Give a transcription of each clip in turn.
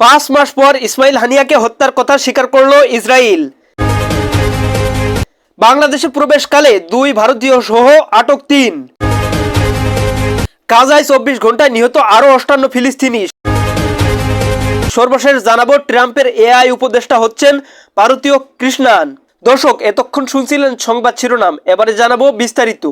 পাঁচ মাস পর ইসমাইল হানিয়াকে হত্যার কথা স্বীকার করল ইসরায়েল বাংলাদেশে প্রবেশকালে দুই ভারতীয় সহ আটক তিন। কাজায় চব্বিশ ঘন্টায় নিহত আরও অষ্টান্ন ফিলিস্তিনি। সর্বশেষ জানাব, ট্রাম্পের এআই উপদেষ্টা হচ্ছেন ভারতীয় কৃষ্ণান। দর্শক, এতক্ষণ শুনছিলেন সংবাদ শিরোনাম, এবারে জানাব বিস্তারিত।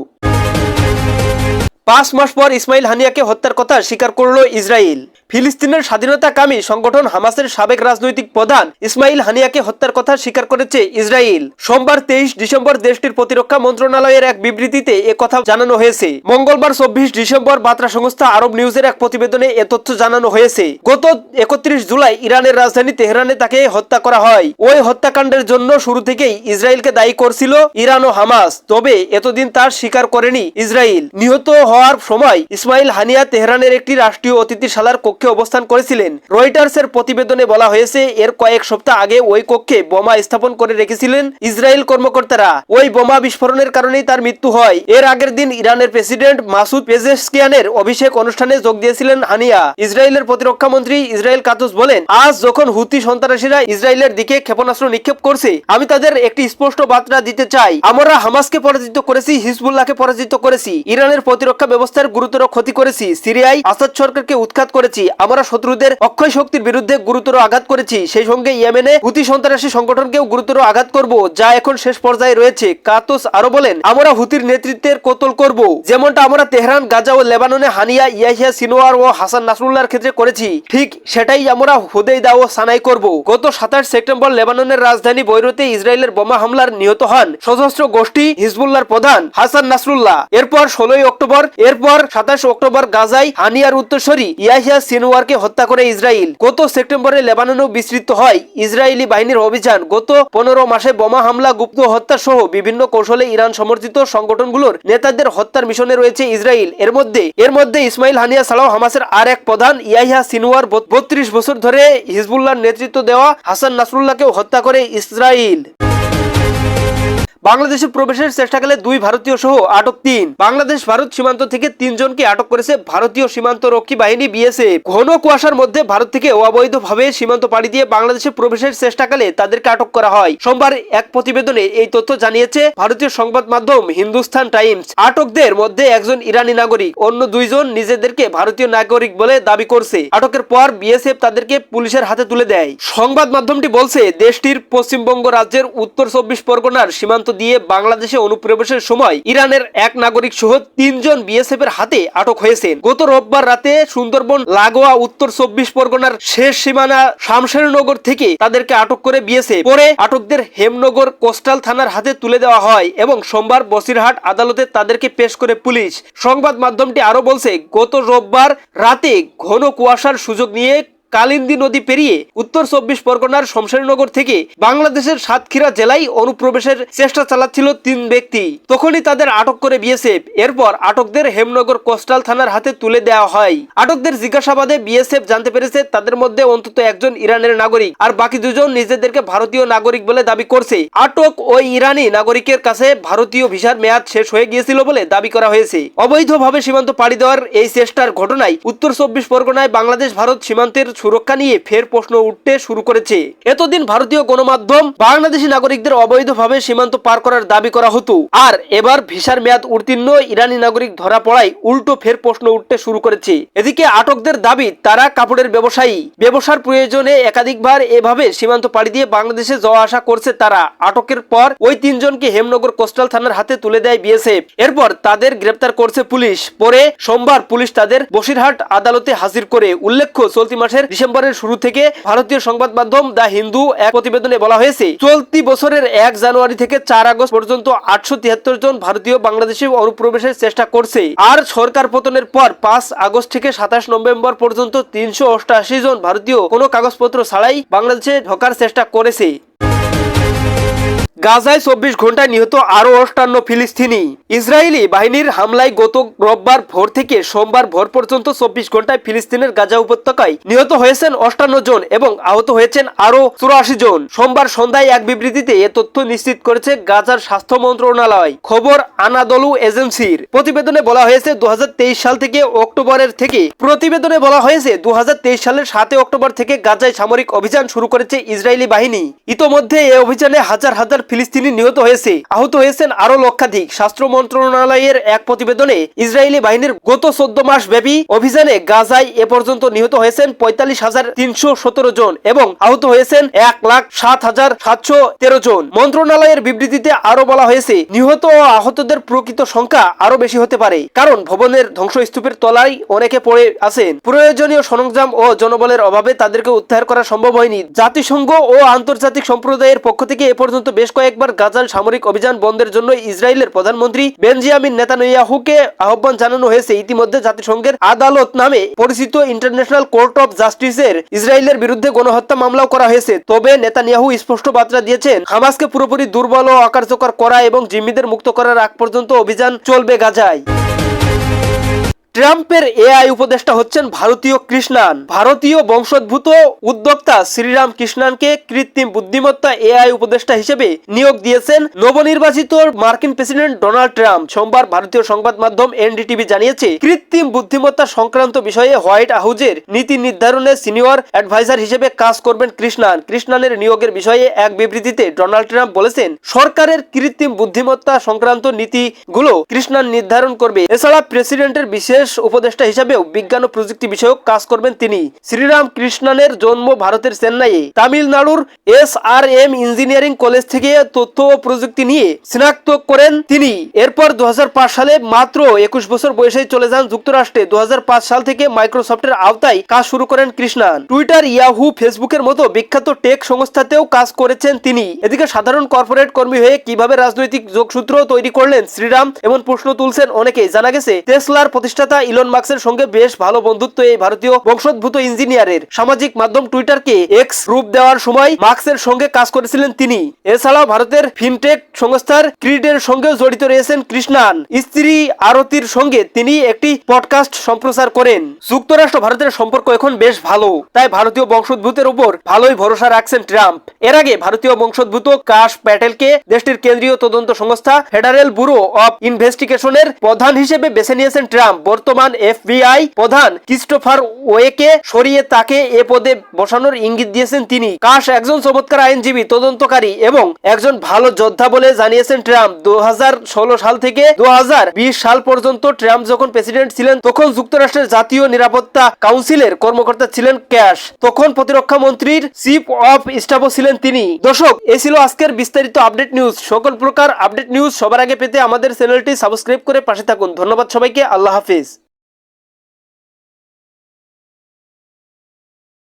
পাঁচ মাস পর ইসমাইল হানিয়াকে হত্যার কথা স্বীকার করল ইসরায়েল ফিলিস্তিনের স্বাধীনতাকামী সংগঠন হামাসের সাবেক রাজনৈতিক প্রধান ইসমাইল হানিয়াকে হত্যার কথা স্বীকার করেছে ইসরায়েল সোমবার তেইশ ডিসেম্বর দেশটির প্রতিরক্ষা মন্ত্রণালয়ের এক বিবৃতিতে এ কথা জানানো হয়েছে। মঙ্গলবার চব্বিশ ডিসেম্বর বার্তা সংস্থা আরব নিউজের এক প্রতিবেদনে এ তথ্য জানানো হয়েছে। গত একত্রিশ জুলাই ইরানের রাজধানী তেহরানে তাকে হত্যা করা হয়। ওই হত্যাকাণ্ডের জন্য শুরু থেকেই ইসরায়েলকে দায়ী করছিল ইরান ও হামাস, তবে এতদিন তার স্বীকার করেনি ইসরায়েল নিহত হওয়ার সময় ইসমাইল হানিয়া তেহরানের একটি রাষ্ট্রীয় অতিথিশালার কক্ষে অবস্থান করেছিলেন। রয়টার্সের প্রতিবেদনে বলা হয়েছে, এর কয়েক সপ্তাহ আগে ওই কক্ষে বোমা স্থাপন করে রেখেছিলেন ইসরায়েল কর্মকর্তারা। ওই বোমা বিস্ফোরণের কারণেই তার মৃত্যু হয়। এর আগের দিন ইরানের প্রেসিডেন্ট মাসুদ পেজেশকিয়ানের অভিষেক অনুষ্ঠানে যোগ দিয়েছিলেন হানিয়া। ইসরায়েলের প্রতিরক্ষা মন্ত্রী ইসরায়েল কাতুস বলেন, আজ যখন হুতি সন্ত্রাসীরা ইসরায়েলের দিকে ক্ষেপণাস্ত্র নিক্ষেপ করছে, আমি তাদের একটি স্পষ্ট বার্তা দিতে চাই। আমরা হামাসকে পরাজিত করেছি, হিজবুল্লাহকে পরাজিত করেছি। ইরানের প্রতিরক্ষা ব্যবস্থার গুরুতর ক্ষতি করেছি। সিরিয়ায় আসাদ সরকারকে উৎখাত করেছি। আমরা শত্রুদের অক্ষয় শক্তির বিরুদ্ধে গুরুতর আঘাত করেছি। সেই সঙ্গে ইয়েমেনে হুতি সন্ত্রাসী সংগঠনকেও গুরুতর আঘাত করব, যা এখন শেষ পর্যায়ে রয়েছে, কাতোস আরও বলেন। আমরা হুতির নেতৃত্বের কোতল করব। যেমনটা আমরা তেহরান, গাজা ও লেবাননে হানিয়া, ইয়াহিয়া সিনোয়ার ও হাসান নাসরুল্লাহর ক্ষেত্রে করেছি। ঠিক সেটাই আমরা হুদেইদা ও সানাই করব। গত সাতাশ সেপ্টেম্বর লেবাননের রাজধানী বৈরুতে ইসরায়েলের বোমা হামলার নিহত হন সশস্ত্র গোষ্ঠী হিজবুল্লাহর প্রধান হাসান নাসরুল্লাহ। এরপর ষোলোই অক্টোবর এরপর সাতাশ অক্টোবর গাজায় হানিয়ার উত্তরসরি ইয়াহিয়া সিনোয়ারকে হত্যা করে ইসরায়েল গত সেপ্টেম্বরে লেবাননেও বিস্তৃত হয় ইসরায়েলি বাহিনীর অভিযান। গত পনেরো মাসে বোমা হামলা, গুপ্ত হত্যা সহ বিভিন্ন কৌশলে ইরান সমর্থিত সংগঠনগুলোর নেতাদের হত্যার মিশনে রয়েছে ইসরায়েল এর মধ্যে এর মধ্যে ইসমাইল হানিয়া ছাড়াও হামাসের আর এক প্রধান ইয়াহিয়া সিনোয়ার বত্রিশ বছর ধরে হিজবুল্লাহর নেতৃত্ব দেওয়া হাসান নাসরুল্লাহকেও হত্যা করে ইসরায়েল বাংলাদেশে প্রবেশের চেষ্টাকালে দুই ভারতীয় সহ আটক তিন। বাংলাদেশ, ভারত সীমান্ত থেকে তিনজনকে আটক করেছে ভারতীয় সীমান্ত রক্ষী বাহিনী বিএসএফ। ঘন কুয়াশার মধ্যে ভারত থেকে অবৈধভাবে সীমান্ত পাড়ি দিয়ে বাংলাদেশে প্রবেশের চেষ্টাকালে তাদেরকে আটক করা হয়। সোমবার এক প্রতিবেদনে এই তথ্য জানিয়েছে ভারতীয় সংবাদ মাধ্যম হিন্দুস্তান টাইমস। আটকদের মধ্যে একজন ইরানি নাগরিক, অন্য দুইজন নিজেদেরকে ভারতীয় নাগরিক বলে দাবি করছে। আটকের পর বিএসএফ তাদেরকে পুলিশের হাতে তুলে দেয়। সংবাদ মাধ্যমটি বলছে, দেশটির পশ্চিমবঙ্গ রাজ্যের উত্তর চব্বিশ পরগনার সীমান্ত দিয়ে বাংলাদেশে অনুপ্রবেশের সময় ইরানের এক নাগরিক সহ তিনজন বিএসএফ এর হাতে আটক হয়েছেন। গত রোববার রাতে সুন্দরবন, লাগোয়া, উত্তর চব্বিশ পরগনার শেষ সীমানা শামশেরনগর থেকে তাদেরকে আটক করে বিএসএফ। পরে আটকদের হেমনগর কোস্টাল থানার হাতে তুলে দেওয়া হয় এবং সোমবার বসিরহাট আদালতে তাদেরকে পেশ করে পুলিশ। সংবাদ মাধ্যমটি আরও বলছে, গত রোববার রাতে ঘন কুয়াশার সুযোগ নিয়ে কালিন্দী নদী পেরিয়ে উত্তর চব্বিশ পরগনার শমশেরনগর থেকে বাংলাদেশের সাতক্ষীরা জেলায় অনুপ্রবেশের চেষ্টা চালাচ্ছিল তিন ব্যক্তি। তখনই তাদের আটক করে বিএসএফ। এরপর আটকদের হেমনগর কোস্টাল থানার হাতে তুলে দেওয়া হয়। আটকদের জিজ্ঞাসাবাদে বিএসএফ জানতে পেরেছে, তাদের মধ্যে অন্তত একজন ইরানের নাগরিক আর বাকি দুজন নিজেদেরকে ভারতীয় নাগরিক বলে দাবি করছে। আটক ওই ইরানি নাগরিকের কাছে ভারতীয় ভিসার মেয়াদ শেষ হয়ে গিয়েছিল বলে দাবি করা হয়েছে। অবৈধভাবে সীমান্ত পাড়ি দেওয়ার এই চেষ্টার ঘটনায় উত্তর চব্বিশ পরগনায় বাংলাদেশ ভারত সীমান্তের সুরক্ষা নিয়ে ফের প্রশ্ন উঠতে শুরু করেছে। এতদিন ভারতীয় গণমাধ্যম বাংলাদেশি নাগরিকদের অবৈধভাবে সীমান্ত পার করার দাবি করা হতো। আর এবার ভিসার মেয়াদ উত্তীর্ণ ইরানি নাগরিক ধরা পড়ায় উল্টো ফের প্রশ্ন উঠতে শুরু করেছে। এদিকে আটকদের দাবি, তারা কাপড়ের ব্যবসায়ী। ব্যবসার প্রয়োজনে একাধিকবার এভাবে সীমান্ত পাড়ি দিয়ে বাংলাদেশে যাওয়া আসা করছে তারা। আটকের পর ওই তিনজনকে হেমনগর কোস্টাল থানার হাতে তুলে দেয় বিএসএফ। এরপর তাদের গ্রেপ্তার করছে পুলিশ। পরে সোমবার পুলিশ তাদের বসিরহাট আদালতে হাজির করে। উল্লেখ্য, চলতি মাসের ডিসেম্বরের শুরু থেকে ভারতীয় সংবাদ মাধ্যম দ্য হিন্দু এক প্রতিবেদনে বলা হয়েছে, চলতি বছরের এক জানুয়ারি থেকে চার আগস্ট পর্যন্ত আটশো তিয়াত্তর জন ভারতীয় বাংলাদেশে অনুপ্রবেশের চেষ্টা করছে। আর সরকার পতনের পর পাঁচ আগস্ট থেকে সাতাশ নভেম্বর পর্যন্ত তিনশো অষ্টাশি জন ভারতীয় কোনো কাগজপত্র ছাড়াই বাংলাদেশে ঢোকার চেষ্টা করেছে। গাজায় চব্বিশ ঘন্টায় নিহত আরও অষ্টান্ন ফিলিস্তিনি। ইসরায়েলি বাহিনীর হামলায় গত রোববার ভোর থেকে সোমবার ভোর পর্যন্ত চব্বিশ ঘন্টায় ফিলিস্তিনের গাজা উপত্যকায় নিহত হয়েছেন অষ্টান্ন জন এবং আহত হয়েছেন আরও চুরাশি জন। সোমবার সন্ধ্যায় এক বিবৃতিতে এ তথ্য নিশ্চিত করেছে গাজার স্বাস্থ্য মন্ত্রণালয়। খবর আনাদলু এজেন্সির। প্রতিবেদনে বলা হয়েছে দু হাজার তেইশ সাল থেকে অক্টোবরের থেকে প্রতিবেদনে বলা হয়েছে দু হাজার তেইশ সালের সাতই অক্টোবর থেকে গাজায় সামরিক অভিযান শুরু করেছে ইসরায়েলি বাহিনী। ইতোমধ্যে এই অভিযানে হাজার হাজার ফিলিস্তিনি নিহত হয়েছে। আহত হয়েছেন আরও লক্ষাধিক। স্বাস্থ্য মন্ত্রণালয়ের এক প্রতিবেদনে ইসরায়েলি বাহিনীর গত চোদ্দ মাস ব্যাপী অভিযানে গাজায় এ পর্যন্ত নিহত হয়েছেন পঁয়তাল্লিশ হাজার তিনশো সতেরো জন এবং আহত হয়েছেন এক লাখ সাত হাজার সাতশো তেরো জন। মন্ত্রণালয়ের বিবৃতিতে আরও বলা হয়েছে, নিহত ও আহতদের প্রকৃত সংখ্যা আরও বেশি হতে পারে, কারণ ভবনের ধ্বংসস্তূপের তলায় অনেকে পড়ে আছেন। প্রয়োজনীয় সরঞ্জাম ও জনবলের অভাবে তাদেরকে উদ্ধার করা সম্ভব হয়নি। জাতিসংঘ ও আন্তর্জাতিক সম্প্রদায়ের পক্ষ থেকে এ পর্যন্ত বেশ কয়েকবার গাজার সামরিক অভিযান বন্ধের জন্য ইসরায়েলের প্রধানমন্ত্রী বেনজিয়ামিন নেতানিয়াহুকে আহ্বান জানানো হয়েছে। ইতিমধ্যে জাতিসংঘের আদালত নামে পরিচিত ইন্টারন্যাশনাল কোর্ট অফ জাস্টিসের ইসরায়েলের বিরুদ্ধে গণহত্যা মামলাও করা হয়েছে। তবে নেতানিয়াহু স্পষ্ট বার্তা দিয়েছেন, হামাসকে পুরোপুরি দুর্বল ও অকার্যকর করা এবং জিম্মিদের মুক্ত করার আগ পর্যন্ত অভিযান চলবে গাজায়। ট্রাম্পের এআই উপদেষ্টা হচ্ছেন ভারতীয় কৃষ্ণান। ভারতীয় বংশোদ্ভূত উদ্যোক্তা শ্রীরাম কৃষ্ণানকে কৃত্রিম বুদ্ধিমত্তা এআই উপদেষ্টা হিসেবে নিয়োগ দিয়েছেন নবনির্বাচিত মার্কিন প্রেসিডেন্ট ডোনাল্ড ট্রাম্প। সোমবার ভারতীয় সংবাদ মাধ্যম এনডিটিভি জানিয়েছে, কৃত্রিম বুদ্ধিমত্তা সংক্রান্ত বিষয়ে হোয়াইট হাউজের নীতি নির্ধারণে সিনিয়র অ্যাডভাইজার হিসেবে কাজ করবেন কৃষ্ণান। কৃষ্ণানের নিয়োগের বিষয়ে এক বিবৃতিতে ডোনাল্ড ট্রাম্প বলেছেন, সরকারের কৃত্রিম বুদ্ধিমত্তা সংক্রান্ত নীতিগুলো কৃষ্ণান নির্ধারণ করবে। এছাড়া প্রেসিডেন্টের বিশেষ উপদেষ্টা হিসেবেও বিজ্ঞান ও প্রযুক্তি বিষয়ক কাজ করবেন তিনি। শ্রীরাম কৃষ্ণানের জন্ম ভারতের চেন্নাইয়ে। তামিলনাড়ুর S R M engineering college থেকে তথ্য ও প্রযুক্তি নিয়ে স্নাতক করেন তিনি। এরপর দু সালে মাত্র একুশ বছর বয়সে চলে যান যুক্তরাষ্ট্রে। দু সাল থেকে মাইক্রোসফটের আওতায় কাজ শুরু করেন কৃষ্ণান। টুইটার, ইয়াহু, ফেসবুকের মতো বিখ্যাত টেক সংস্থাতেও কাজ করেছেন তিনি। এদিকে সাধারণ কর্পোরেট কর্মী হয়ে কীভাবে রাজনৈতিক যোগসূত্র তৈরি করলেন শ্রীরাম, এমন প্রশ্ন তুলছেন অনেকেই। জানা গেছে, টেসলার প্রতিষ্ঠাতা ইলন মার্কসের সঙ্গে বেশ ভালো বন্ধুত্ব এই ভারতীয় বংশোদ্ভূত ইঞ্জিনিয়ারের। সামাজিক মাধ্যম টুইটারকে এক্স রূপ দেওয়ার সময় মার্কসের সঙ্গে কাজ করেছিলেন তিনি। এছাড়াও ভারতের ফিনটেক সংস্থার ক্রিডের সঙ্গেও জড়িত রয়েছেন কৃষ্ণান। স্ত্রী আরতির সঙ্গে তিনি একটি পডকাস্ট সম্প্রচার করেন। যুক্তরাষ্ট্র ভারতের সম্পর্ক এখন বেশ ভালো। তাই ভারতীয় বংশোদ্ভূতের উপর ভালোই ভরসা রাখছেন ট্রাম্প। এর আগে ভারতীয় বংশোদ্ভূত কাশ প্যাটেলকে দেশটির কেন্দ্রীয় তদন্ত সংস্থা ফেডারেল ব্যুরো অব ইনভেস্টিগেশনের প্রধান হিসেবে বেছে নিয়েছেন ট্রাম্প। বর্তমান এফবিআই প্রধান ক্রিস্টোফার ওয়েকে সরিয়ে তাকে এ পদে বসানোর ইঙ্গিত দিয়েছেন তিনি। কাশ একজন চমৎকার আইনজীবী, তদন্তকারী এবং একজন ভালো যোদ্ধা বলে জানিয়েছেন ট্রাম্প। দু হাজার ষোলো সাল থেকে দু হাজার বিশ সাল পর্যন্ত ট্রাম্প যখন প্রেসিডেন্ট ছিলেন, তখন যুক্তরাষ্ট্রের জাতীয় নিরাপত্তা কাউন্সিলের কর্মকর্তা ছিলেন ক্যাশ। তখন প্রতিরক্ষা মন্ত্রীর চিফ অফ স্টাফও ছিলেন তিনি। দর্শক এই ছিল আজকের বিস্তারিত আপডেট নিউজ। সকল প্রকার আপডেট নিউজ সবার আগে পেতে আমাদের চ্যানেলটি সাবস্ক্রাইব করে পাশে থাকুন। ধন্যবাদ সবাইকে। আল্লাহ হাফিজ।